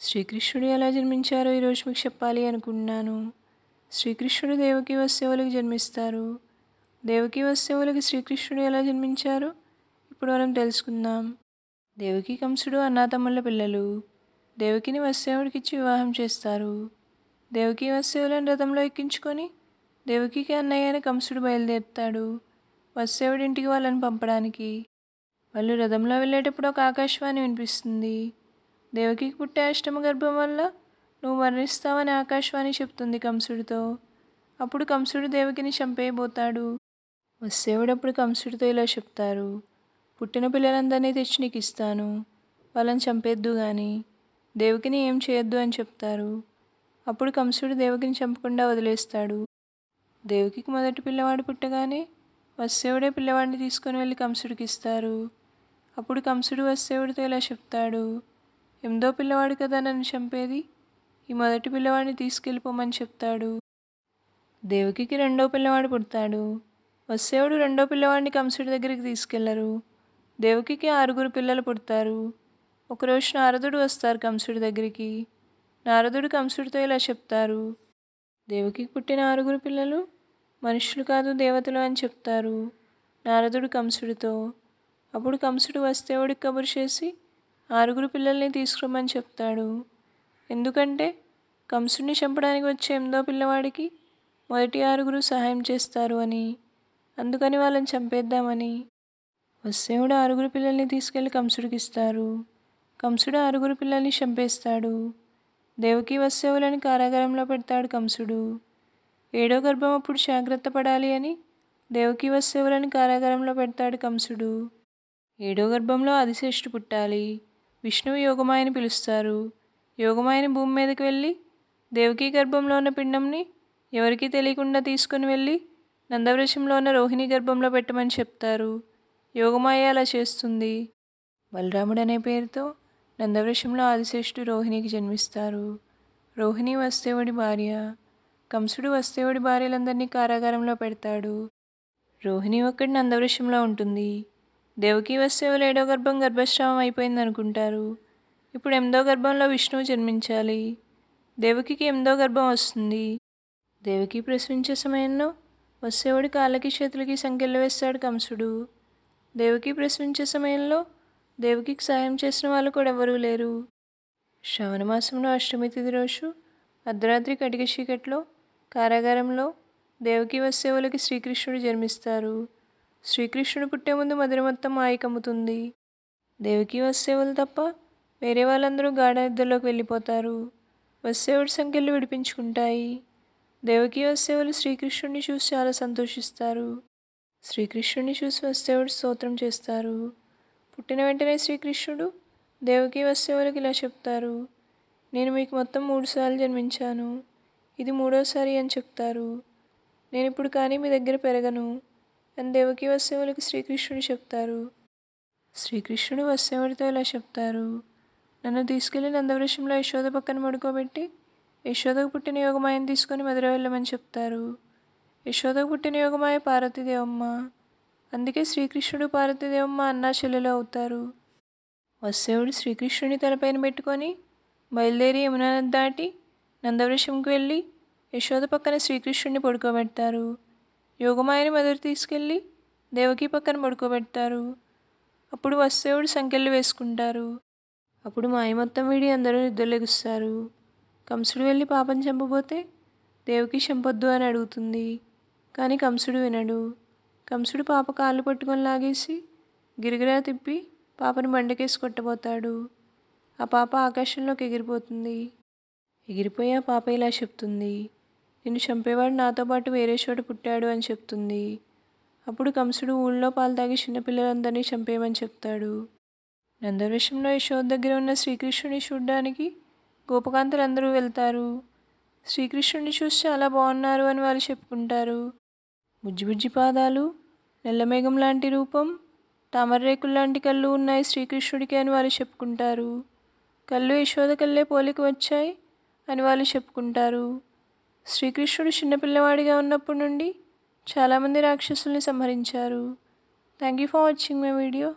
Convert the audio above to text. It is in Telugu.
శ్రీకృష్ణుడు ఎలా జన్మించారో ఈరోజు మీకు చెప్పాలి అనుకుంటున్నాను శ్రీకృష్ణుడు దేవకీ వత్సవులకు జన్మిస్తారు. దేవకీ వత్సవులకి శ్రీకృష్ణుడు ఎలా జన్మించారు? ఇప్పుడు మనం తెలుసుకుందాం. దేవకీ కంసుడు అన్నాతమ్ముళ్ళ పిల్లలు. దేవకిని వత్సవుడికిచ్చి వివాహం చేస్తారు. దేవకీ వత్సవులను రథంలో ఎక్కించుకొని దేవకీకి అన్నయ్య అయిన కంసుడు బయలుదేరుతాడు. వత్సవుడి ఇంటికి వాళ్ళని పంపడానికి. వాళ్ళు రథంలో వెళ్ళేటప్పుడు ఒక ఆకాశవాణి వినిపిస్తుంది. దేవకికి పుట్టే అష్టమ గర్భం వల్ల నువ్వు మరణిస్తావని ఆకాశవాణి చెప్తుంది కంసుడితో. అప్పుడు కంసుడు దేవకిని చంపేయబోతాడు. వత్సేవుడు అప్పుడు కంసుడితో ఇలా చెప్తారు. పుట్టిన పిల్లలందరినీ తెచ్చి నీకు ఇస్తాను. వాళ్ళని చంపేద్దు కానీ దేవకిని ఏం చేయొద్దు అని చెప్తారు. అప్పుడు కంసుడు దేవకిని చంపకుండా వదిలేస్తాడు. దేవకికి మొదటి పిల్లవాడు పుట్టగానే వత్సేవుడే పిల్లవాడిని తీసుకొని వెళ్ళి కంసుడికి ఇస్తారు. అప్పుడు కంసుడు వత్సేవుడితో ఇలా చెప్తాడు. ఎనిమిదో పిల్లవాడు కదా నన్ను చంపేది? ఈ మొదటి పిల్లవాడిని తీసుకెళ్ళిపోమని చెప్తాడు. దేవకికి రెండో పిల్లవాడు పుడతాడు. వత్సేవుడు రెండో పిల్లవాడిని కంసుడి దగ్గరికి తీసుకెళ్ళరు. దేవకికి ఆరుగురు పిల్లలు పుడతారు. ఒకరోజు నారదుడు వస్తారు కంసుడి దగ్గరికి. నారదుడు కంసుడితో ఇలా చెప్తారు. దేవకికి పుట్టిన ఆరుగురు పిల్లలు మనుషులు కాదు దేవతలు అని చెప్తారు నారదుడు కంసుడితో. అప్పుడు కంసుడు వస్తేవుడికి కబురు చేసి ఆరుగురు పిల్లల్ని తీసుకురమ్మని చెప్తాడు. ఎందుకంటే కంసుడిని చంపడానికి వచ్చే ఎనిమిదో పిల్లవాడికి మొదటి ఆరుగురు సహాయం చేస్తారు అని. అందుకని వాళ్ళని చంపేద్దామని. వత్సేవుడు ఆరుగురు పిల్లల్ని తీసుకెళ్ళి కంసుడికి ఇస్తారు. కంసుడు ఆరుగురు పిల్లల్ని చంపేస్తాడు. దేవకి వత్సేవులని కారాగారంలో పెడతాడు కంసుడు. ఏడో గర్భం అప్పుడు జాగ్రత్త పడాలి అని దేవకి వత్సేవులని కారాగారంలో పెడతాడు కంసుడు. ఏడో గర్భంలో ఆదిశేషుడు పుట్టాలి. విష్ణువు యోగమాయని పిలుస్తారు. యోగమాయని భూమి మీదకి వెళ్ళి దేవకీ గర్భంలో ఉన్న పిండంని ఎవరికీ తెలియకుండా తీసుకుని వెళ్ళి నందవృషంలో ఉన్న రోహిణి గర్భంలో పెట్టమని చెప్తారు. యోగమాయ అలా చేస్తుంది. బలరాముడు అనే పేరుతో నందవృషంలో ఆదిశేషుడు రోహిణికి జన్మిస్తారు. రోహిణి వస్తేవుడి భార్య. కంసుడు వస్తేవుడి భార్యలందరినీ కారాగారంలో పెడతాడు. రోహిణి ఒక్కడి నందవృషంలో ఉంటుంది. దేవకి వస్తేవులు ఏడో గర్భం గర్భస్రావం అయిపోయింది అనుకుంటారు. ఇప్పుడు ఎనిమిదో గర్భంలో విష్ణువు జన్మించాలి. దేవకికి ఎనిమిదో గర్భం వస్తుంది. దేవకి ప్రసవించే సమయంలో వత్సేవుడి కాళ్ళకి చేతులకి సంఖ్యలు వేస్తాడు కంసుడు. దేవకి ప్రసవించే సమయంలో దేవకికి సాయం చేసిన వాళ్ళు కూడా ఎవరూ లేరు. శ్రావణ మాసంలో అష్టమి తిథి రోజు అర్ధరాత్రి కటిక చీకట్లో కారాగారంలో దేవకి వత్సేవులకి శ్రీకృష్ణుడు జన్మిస్తారు. శ్రీకృష్ణుడు పుట్టే ముందు మధుర మొత్తం మాయకమ్ముతుంది. దేవికి వత్సేవులు తప్ప వేరే వాళ్ళందరూ గాఢ నిద్రలోకి వెళ్ళిపోతారు. వత్సేవుడి సంఖ్యలు విడిపించుకుంటాయి. దేవకి వత్సేవులు శ్రీకృష్ణుడిని చూసి చాలా సంతోషిస్తారు. శ్రీకృష్ణుడిని చూసి వత్సేవుడు స్తోత్రం చేస్తారు. పుట్టిన వెంటనే శ్రీకృష్ణుడు దేవకి వత్సేవులకి ఇలా చెప్తారు. నేను మీకు మొత్తం మూడుసార్లు జన్మించాను. ఇది మూడోసారి అని చెప్తారు. నేను ఇప్పుడు కానీ మీ దగ్గర పెరగను. అని దేవకి వత్సేవులకి శ్రీకృష్ణుడు చెప్తారు. శ్రీకృష్ణుడు వత్సేవుడితో ఇలా చెప్తారు? నన్ను తీసుకెళ్ళి నందవృషంలో యశోద పక్కన పడుకోబెట్టి యశోదకు పుట్టిన యోగమాయని తీసుకొని మధుర వెళ్ళమని చెప్తారు. యశోదకు పుట్టిన యోగమాయ పార్వతీదేవమ్మ. అందుకే శ్రీకృష్ణుడు పార్వతీదేవమ్మ అన్నా చెల్లెలు అవుతారు. వత్సేవుడు శ్రీకృష్ణుని తలపైన పెట్టుకొని బయలుదేరి యమునా దాటి నందవృషంకి వెళ్ళి యశోద పక్కన శ్రీకృష్ణుడిని పడుకోబెడతారు. యోగమాయని మధుర తీసుకెళ్ళి దేవకి పక్కన పడుకోబెడతారు. అప్పుడు వత్సేవుడు సంకెళ్ళు వేసుకుంటారు. అప్పుడు మాయ మొత్తం వీడి అందరూ నిద్రలెగుస్తారు. కంసుడు వెళ్ళి పాపం చంపబోతే దేవకి చంపొద్దు అని అడుగుతుంది. కానీ కంసుడు వినడు. కంసుడు పాప కాళ్ళు పట్టుకొని లాగేసి గిరిగిరా తిప్పి పాపను బండకేసి కొట్టబోతాడు. ఆ పాప ఆకాశంలోకి ఎగిరిపోతుంది. ఎగిరిపోయి ఆ పాప ఇలా చెప్తుంది. నిన్ను చంపేవాడు నాతో పాటు వేరే చోట పుట్టాడు అని చెప్తుంది. అప్పుడు కంసుడు ఊళ్ళో పాలు తాగి చిన్నపిల్లలందరినీ చంపేయమని చెప్తాడు. నందవృషంలో యశోద దగ్గర ఉన్న శ్రీకృష్ణుని చూడడానికి గోపకాంతలందరూ వెళ్తారు. శ్రీకృష్ణుడిని చూసి చాలా బాగున్నారు అని వాళ్ళు చెప్పుకుంటారు. బుజ్జిబుజ్జి పాదాలు నల్లమేఘం లాంటి రూపం తామరరేకులు లాంటి కళ్ళు ఉన్నాయి శ్రీకృష్ణుడికి అని వాళ్ళు చెప్పుకుంటారు. కళ్ళు యశోద కళ్ళే పోలిక వచ్చాయి అని వాళ్ళు చెప్పుకుంటారు. శ్రీకృష్ణుడు చిన్నపిల్లవాడిగా ఉన్నప్పటి నుండి చాలామంది రాక్షసుల్ని సంహరించారు. Thank you for watching my video